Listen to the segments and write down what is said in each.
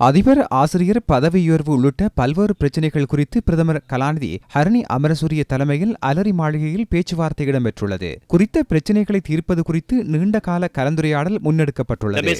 அதிபர் ஆசிரியர் பதவியுயர்வு உள்ளிட்ட பல்வேறு பிரச்சினைகள் குறித்து பிரதமர் கலாநிதி ஹரணி அமரசூரிய தலைமையில் அலரி மாளிகையில் பேச்சுவார்த்தை இடம்பெற்றுள்ளது. குறித்த பிரச்சினைகளை தீர்ப்பது குறித்து நீண்ட கால கலந்துரையாடல் முன்னெடுக்கப்பட்டுள்ளது.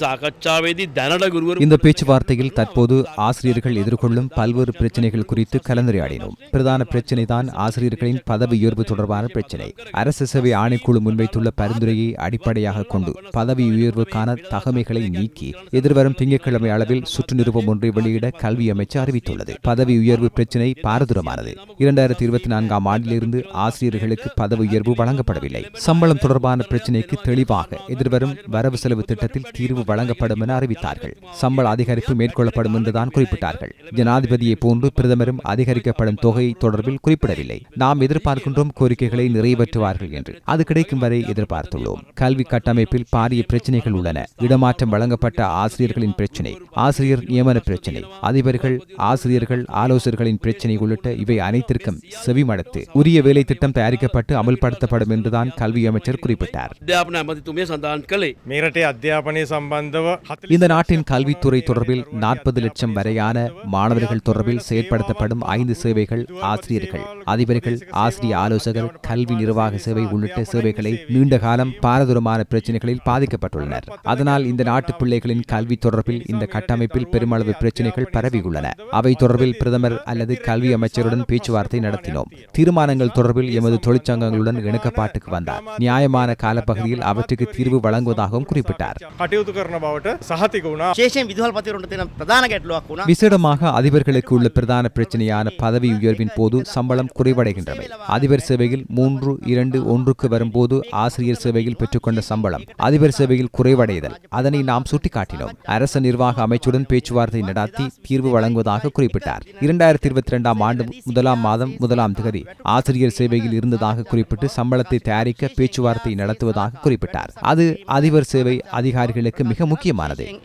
இந்த பேச்சுவார்த்தையில் தற்போது ஆசிரியர்கள் எதிர்கொள்ளும் பல்வேறு பிரச்சினைகள் குறித்து கலந்துரையாடினோம். பிரதான பிரச்சினை தான் ஆசிரியர்களின் பதவியர்வு தொடர்பான பிரச்சினை. அரசு சேவை ஆணைக்குழு முன்வைத்துள்ள பரிந்துரையை அடிப்படையாக கொண்டு பதவி உயர்வுக்கான தகமைகளை நீக்கி எதிர்வரும் திங்கட்கிழமை அளவில் சுற்று நிருபம் ஒன்றை வெளியிட கல்வி அமைச்சு அறிவித்துள்ளது. பதவி உயர்வு பிரச்சினை பாரதூரமானது. இரண்டாயிரத்தி இருபத்தி நான்காம் ஆண்டிலிருந்து ஆசிரியர்களுக்கு பதவி உயர்வு வழங்கப்படவில்லை. சம்பளம் தொடர்பான பிரச்சினைக்கு தெளிவாக எதிர்வரும் வரவு செலவு திட்டத்தில் தீர்வு வழங்கப்படும் என அறிவித்தார்கள். சம்பள அதிகரிப்பு மேற்கொள்ளப்படும் என்றுதான் குறிப்பிட்டார்கள். ஜனாதிபதியை போன்று பிரதமரும் அதிகரிக்கப்படும் தொகை தொடர்பில் குறிப்பிடவில்லை. நாம் எதிர்பார்க்கின்றோம் கோரிக்கைகளை நிறைவேற்றுவார்கள் என்று. அது கிடைக்கும் வரை எதிர்பார்த்துள்ளோம். கல்வி கட்டமைப்பில் பாரிய பிரச்சினைகள் உள்ளன. இடமாற்றம் வழங்கப்பட்ட ஆசிரியர்களின் பிரச்சினை. ஆசிரியர் நியமன பிரச்சினை. அதிபர்கள் ஆசிரியர்கள் ஆலோசகர்களின் பிரச்சினை உள்ளிட்ட இவை அனைத்திற்கும் செவிமடுத்து உரிய வேலை திட்டம் தயாரிக்கப்பட்டு அமல்படுத்தப்படும் என்றுதான் கல்வி அமைச்சர் குறிப்பிட்டார். இந்த நாட்டின் கல்வித்துறை தொடர்பில் நாற்பது லட்சம் வரையான மாணவர்கள் தொடர்பில் செயற்படுத்தப்படும் ஐந்து சேவைகள் ஆசிரியர்கள் அதிபர்கள் ஆசிரிய ஆலோசகர் கல்வி நிர்வாக சேவை உள்ளிட்ட சேவைகளை நீண்ட காலம் பாரதூரமான பிரச்சனைகளில் பாதிக்கப்பட்டுள்ளனர். அதனால் இந்த நாட்டு பிள்ளைகளின் கல்வி தொடர்பில் இந்த கட்டமைப்பில் பெரும் பெருமளவு பிரச்சினைகள் பரவியுள்ளன. அவை தொடர்பில் பிரதமர் அல்லது கல்வி அமைச்சருடன் பேச்சுவார்த்தை நடத்தினோம். தீர்மானங்கள் தொடர்பில் எமது தொழிற்சங்கங்களுடன் இணக்கப்பாட்டுக்கு வந்தார். நியாயமான காலப்பகுதியில் அவற்றுக்கு தீர்வு வழங்குவதாகவும் குறிப்பிட்டார். விசேடமாக அதிபர்களுக்கு உள்ள பிரதான பிரச்சனையான பதவி உயர்வின் போது சம்பளம் குறைவடைகின்றன அதிபர் சேவையில் மூன்று இரண்டு ஒன்றுக்கு வரும்போது ஆசிரியர் சேவையில் பெற்றுக்கொண்ட சம்பளம் அதிபர் சேவையில் குறைவடைதல். அதனை நாம் சுட்டிக்காட்டினோம். அரச நிர்வாக அமைச்சருடன் பேச்சுவார்த்தை நடாத்தி தீர்வு வழங்குவதாக குறிப்பிட்டார். இரண்டாயிரத்தி இருபத்தி இரண்டாம் ஆண்டு முதலாம் மாதம் முதலாம் திகதி ஆசிரியர் சேவையில் இருந்ததாக குறிப்பிட்டு சம்பளத்தை தயாரிக்க பேச்சுவார்த்தை நடத்துவதாக குறிப்பிட்டார். அது அதிபர் சேவை அதிகாரிகளுக்கு மிக முக்கியமானது.